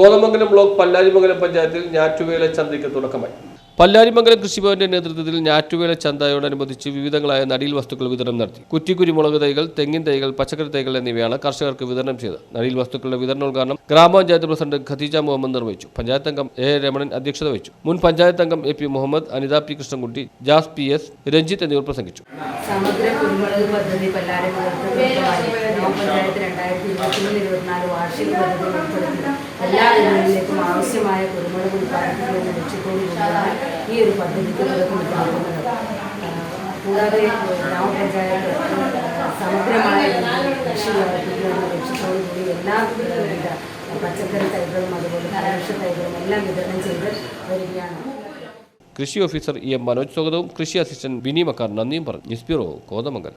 Kothamangalam block Pallarimangalam പഞ്ചായത്തിൽ ഞാറ്റുവേല ചന്തയ്ക്ക് തുടക്കമായി. പല്ലാരിമംഗലം കൃഷിഭവന്റെ നേതൃത്വത്തിൽ ഞാറ്റുവേല ചന്തയോടനുബന്ധിച്ച് വിവിധങ്ങളായ നടീൽ വസ്തുക്കൾ വിതരണം നടത്തി. കുറ്റിക്കുരുമുളക് തൈകൾ തെങ്ങിൻ തൈകൾ പച്ചക്കറി തൈകൾ എന്നിവയാണ് കർഷകർക്ക് വിതരണം ചെയ്തത്. നടീൽ വസ്തുക്കളുടെ വിതരണോദ്ഘാടനം ഗ്രാമപഞ്ചായത്ത് പ്രസിഡന്റ് ഖദീജ മുഹമ്മദ് നിർവഹിച്ചു. പഞ്ചായത്ത് അംഗം എ രമണൻ അധ്യക്ഷത വഹിച്ചു. മുൻ പഞ്ചായത്ത് അംഗം A P Muhammad Anitha P Krishnankutty Jas P S Ranjith എന്നിവർ പ്രസംഗിച്ചു. സമഗ്ര പദ്ധതി രണ്ടായിരത്തി ഇരുപത്തിമൂന്ന് ഇരുപത്തിനാല് വാർഷിക പദ്ധതി ഉൾപ്പെടുത്തി. ഉൽപ്പാദിപ്പിക്കുന്ന ലക്ഷ്യത്തോടുകൂടിയാണ് ഈ ഒരു പദ്ധതിക്ക് തുടക്കമിട്ടിരിക്കുന്നത് കൂടാതെ ഗ്രാമപഞ്ചായത്ത് സമഗ്രമായ കൃഷി വളർത്തുക എന്ന ലക്ഷ്യത്തോടുകൂടി എല്ലാ വിധ പച്ചക്കറി തൈകളും അതുപോലെ പരവൃക്ഷ തൈകളും എല്ലാം വിതരണം ചെയ്ത് വരികയാണ്. കൃഷി ഓഫീസർ ഇ എം മനോജ് സ്വാഗതവും. കൃഷി അസിസ്റ്റന്റ് ബിനി മക്കാർ നന്ദിയും പറഞ്ഞു. News bureau Kothamangalam.